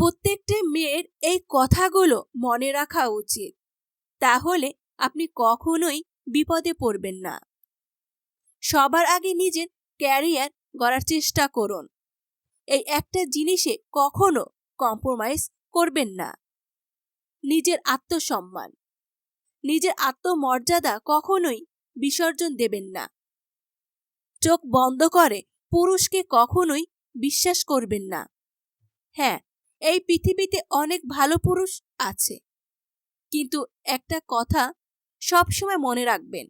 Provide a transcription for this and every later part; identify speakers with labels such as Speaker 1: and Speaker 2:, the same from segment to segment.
Speaker 1: প্রত্যেকটি মেয়ের এই কথাগুলো মনে রাখা উচিত। তাহলে আপনি কখনোই বিপদে পড়বেন না। সবার আগে নিজের ক্যারিয়ার গড়ার চেষ্টা করুন। এই একটা জিনিসে কখনো কম্প্রোমাইজ করবেন না। নিজের আত্মসম্মান। নিজের আত্মমর্যাদা কখনোই বিসর্জন দেবেন না। চোখ বন্ধ করে পুরুষকে কখনোই বিশ্বাস করবেন না। হ্যাঁ এই পৃথিবীতে অনেক ভালো পুরুষ আছে। কিন্তু একটা কথা সবসময় মনে রাখবেন,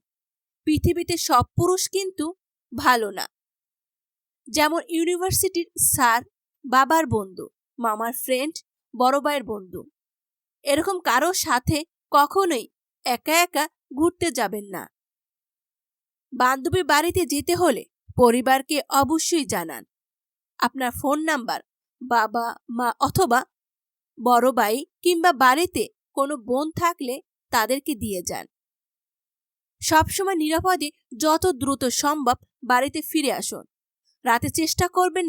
Speaker 1: পৃথিবীতে সব পুরুষ কিন্তু ভালো না। যেমন ইউনিভার্সিটির স্যার বাবার বন্ধু, মামার ফ্রেন্ড, বড় ভাইয়ের বন্ধু। এরকম কারোর সাথে কখনোই একা একা ঘুরতে যাবেন না। বান্ধবীর বাড়িতে যেতে হলে পরিবারকে অবশ্যই জানান। আপনার ফোন নাম্বার বাবা, মা অথবা বড় ভাই কিংবা বাড়িতে কোনো বোন থাকলে তাদেরকে দিয়ে যান। সবসময় নিরাপদে যত দ্রুত সম্ভব বাড়িতে ফিরে আসুন। রাতে চেষ্টা করবেন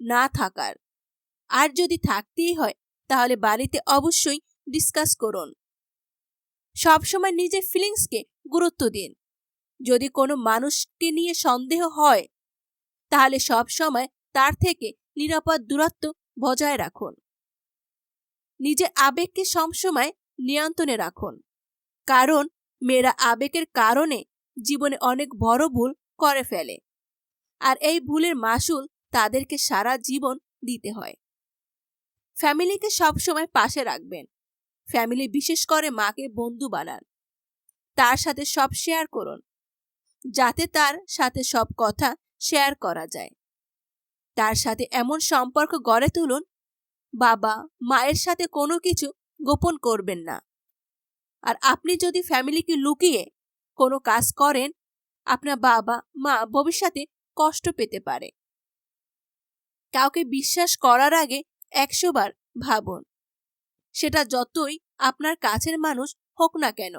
Speaker 1: না থাকার। আর যদি থাকতেই হয়, তাহলে বাড়িতে অবশ্যই ডিসকাস করুন। সবসময় নিজের ফিলিংসকে গুরুত্ব দিন। যদি কোনো মানুষকে নিয়ে সন্দেহ হয়, তাহলে সব সময় তার থেকে নিরাপদ দূরত্ব বজায় রাখুন। নিজের আবেগকে সবসময় নিয়ন্ত্রণে রাখুন। কারণ মেয়েরা আবেগের কারণে জীবনে অনেক বড় ভুল করে ফেলে। আর এই ভুলের মাসুল তাদেরকে সারা জীবন দিতে হয়। ফ্যামিলিকে সবসময় পাশে রাখবেন। ফ্যামিলি বিশেষ করে মাকে বন্ধু বানান। তার সাথে সব শেয়ার করুন। যাতে তার সাথে সব কথা শেয়ার করা যায়। তার সাথে এমন সম্পর্ক গড়ে তুলুন, বাবা, মায়ের সাথে কোনো কিছু গোপন করবেন না। আর আপনি যদি ফ্যামিলিকে লুকিয়ে কোনো কাজ করেন, আপনার বাবা, মা ভবিষ্যতে কষ্ট পেতে পারে। কাউকে বিশ্বাস করার আগে একশো বার ভাবুন, সেটা যতই আপনার কাছের মানুষ হোক না কেন।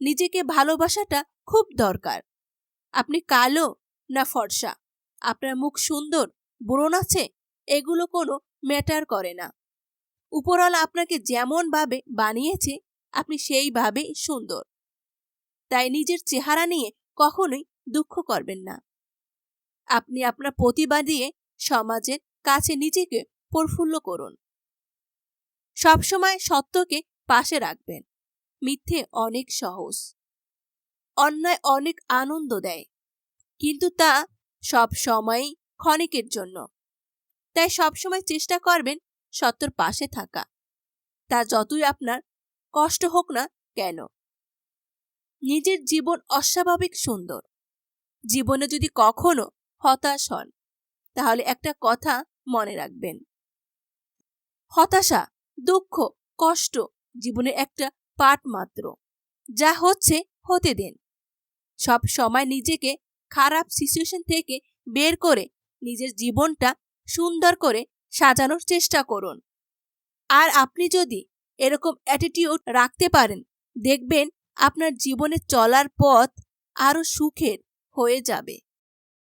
Speaker 1: নিজেকে ভালোবাসাটা খুব দরকার। আপনি কালো না ফর্সা। আপনার মুখ সুন্দর, ব্রণ আছে, এগুলো কোনো ম্যাটার করে না। উপরওয়ালা আপনাকে যেমনভাবে বানিয়েছে, আপনি সেইভাবেই সুন্দর। তাই নিজের চেহারা নিয়ে কখনোই দুঃখ করবেন না। আপনি আপনার প্রতিভা দিয়ে সমাজের কাছে নিজেকে প্রফুল্ল করুন। সবসময় সত্যকে পাশে রাখবেন। মিথ্যে অনেক সহজ। অন্যায় অনেক আনন্দ দেয়। কিন্তু তা সব সময়ই ক্ষণিকের জন্য। তাই সবসময় চেষ্টা করবেন সত্যর পাশে থাকা। তা যতই আপনার কষ্ট হোক না কেন। নিজের জীবন অস্বাভাবিক সুন্দর। জীবনে যদি কখনো হতাশ হন, তাহলে একটা কথা মনে রাখবেন। হতাশা, দুঃখ, কষ্ট জীবনের একটা পাঠ মাত্র। যা হচ্ছে হতে দেন। সব সময় নিজেকে খারাপ সিচুয়েশন থেকে বের করে নিজের জীবনটা সুন্দর করে সাজানোর চেষ্টা করুন। আর আপনি যদি এরকম অ্যাটিটিউড রাখতে পারেন, দেখবেন আপনার জীবনে চলার পথ আরও সুখের হয়ে যাবে।